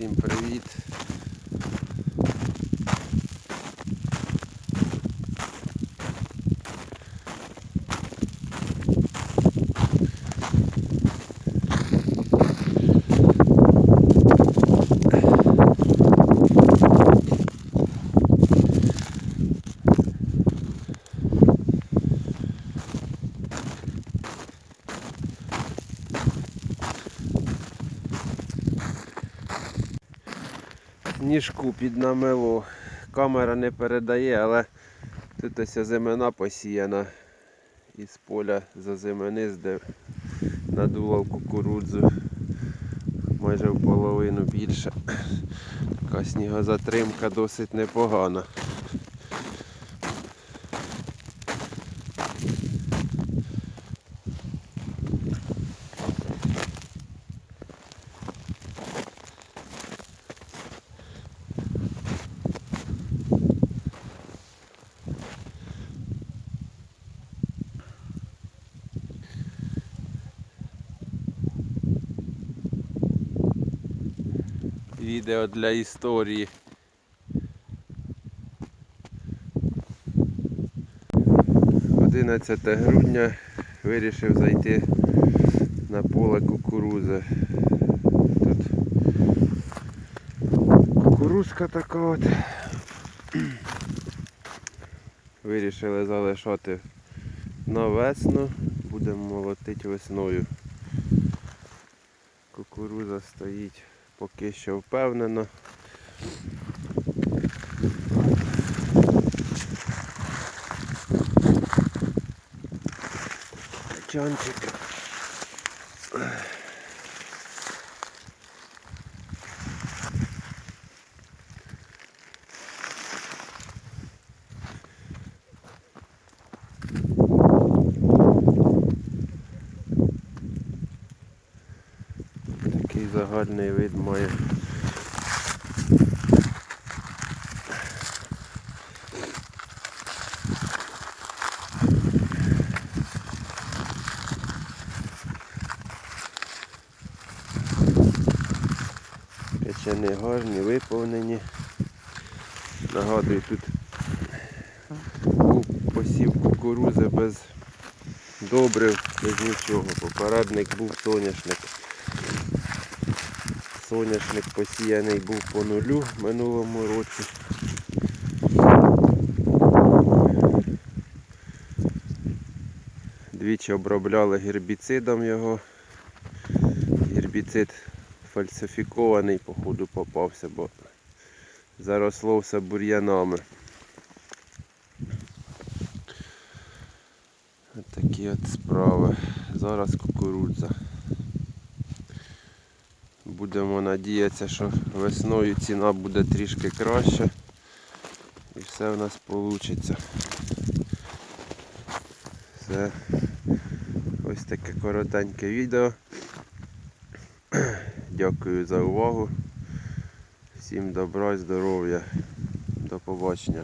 Всім привіт. Сніжку під намило. Камера не передає, але тут ось зимена посіяна із поля за зимени, де надував кукурудзу майже в половину більше. Така снігозатримка досить непогана. Відео для історії. Одинадцяте грудня вирішив зайти на поле кукурузи. Тут кукурузка така от. Вирішили залишати на весну. Будемо молотити весною. Кукуруза стоїть поки що впевнено. Чанчик. Загальний вид має. Качани гарні, виповнені. Нагадую, тут посів кукурузи без добрив, без нічого. Попередник був соняшник. Соняшник посіяний був по нулю минулому році. Двічі обробляли гербіцидом його. Гербіцид фальсифікований, походу попався, бо заросло все бур'янами. Такі от справи. Зараз кукурудза. Будемо надіятися, що весною ціна буде трішки краще і все в нас вийде. Все. Ось таке коротеньке відео. Дякую за увагу. Всім добра і здоров'я. До побачення.